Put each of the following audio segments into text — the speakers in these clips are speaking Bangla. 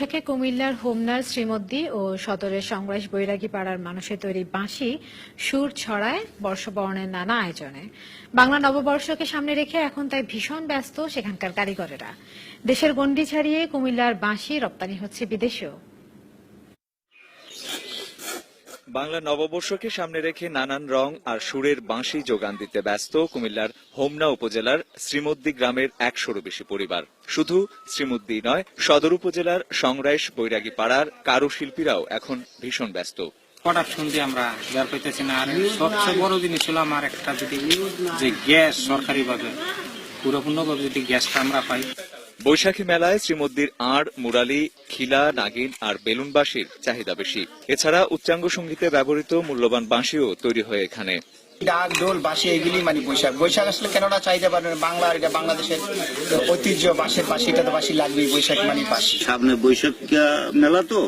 বৈশাখে কুমিল্লার হোমনার শ্রীমদ্দি ও সদরের সংগ্রাস বৈরাগী পাড়ার মানুষের তৈরি বাঁশি সুর ছড়ায় বর্ষবরণের নানা আয়োজনে। বাংলা নববর্ষকে সামনে রেখে এখন তাই ভীষণ ব্যস্ত সেখানকার কারিগরেরা। দেশের গণ্ডি ছাড়িয়ে কুমিল্লার বাঁশি রপ্তানি হচ্ছে বিদেশেও। বাংলা নববর্ষকে সামনে রেখে নানান রং আর সুরের বাঁশি যোগান দিতে ব্যস্ত কুমিল্লার হোমনা উপজেলার শ্রীমদ্দি গ্রামের একশোরও বেশি পরিবার। শুধু শ্রীমদ্দি নয়, সদর উপজেলার সংরাইশ বৈরাগী পাড়ার কারুশিল্পীরাও এখন ভীষণ ব্যস্ত। হঠাৎ শুনতে আমরা বের পাইতেছি না, আর সবচেয়ে বড় জিনিস হলো আমার একটা যদি যে গ্যাস সরকারি ভাবে পুরোপূর্ণভাবে যদি গ্যাসটা আমরা পাই বৈশাখী মেলায় শ্রীমদ্দির আড় মুরালি খিলা নাগিন আর বেলুন বাঁশির চাহিদা বেশি। এছাড়া উচ্চাঙ্গ সঙ্গীতে ব্যবহৃত মূল্যবান বাঁশিও তৈরি হয় এখানে। ডাক ঢোল বাঁশি এগুলি মানে বৈশাখ। বৈশাখ আসলে কেননা চাইতে পারবেন বাংলার এটা বাংলাদেশের ঐতিহ্য বাঁশের বাঁশিটা তো বাঁশি লাগবেই বৈশাখ মানে বাঁশি। সামনে বৈশাখ মেলা তো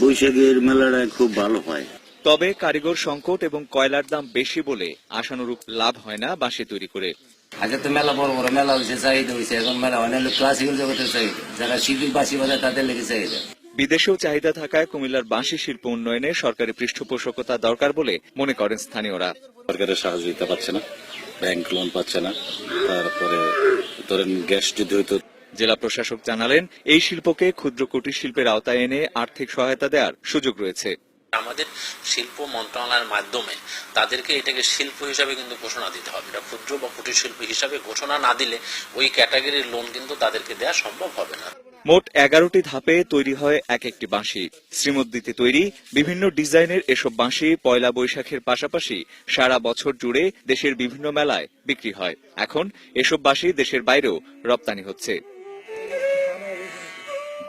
বৈশাখের মেলাটা খুব ভালো হয়। তবে কারিগর সংকট এবং কয়লার দাম বেশি বলে আশানুরূপ লাভ হয় না বাঁশি তৈরি করে। আগে তো মেলা বড় বড় মেলা হয়েছে চাহিদা হয়েছে এখন মেলা হয় না ক্লাসিক্যাল জগতের চাহিদা। যারা শিল্পী বাসি বাজায় তাদের লেগে চাহিদা। বিদেশেও চাহিদা থাকায় কুমিল্লার বাঁশি শিল্প উন্নয়নে সরকারি পৃষ্ঠপোষকতা দরকার বলে মনে করেন স্থানীয়রা। সরকারের সহযোগিতা পাচ্ছে না ব্যাংক লোন পাচ্ছে না তারপরে ধরেন গ্যাস যদি হইতো জেলা প্রশাসক জানালেন এই শিল্পকে ক্ষুদ্র কুটির শিল্পের আওতায় এনে আর্থিক সহায়তা দেওয়ার সুযোগ রয়েছে। আমাদের শিল্প মন্ত্রণালয়ের মাধ্যমে তাদেরকে এটাকে শিল্প হিসাবে কিন্তু ঘোষণা দিতে হবে। এটা ক্ষুদ্র বা কুটির শিল্প হিসাবে ঘোষণা না দিলে ওই ক্যাটাগরির লোন কিন্তু তাদেরকে দেওয়া সম্ভব হবে না। মোট এগারোটি ধাপে তৈরি হয় এক একটি বাঁশি। শ্রীমদ্দিতে তৈরি বিভিন্ন ডিজাইনের এসব বাঁশি পয়লা বৈশাখের পাশাপাশি সারা বছর জুড়ে দেশের বিভিন্ন মেলায় বিক্রি হয়। এখন এসব বাঁশি দেশের বাইরেও রপ্তানি হচ্ছে।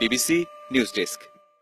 BBC news desk.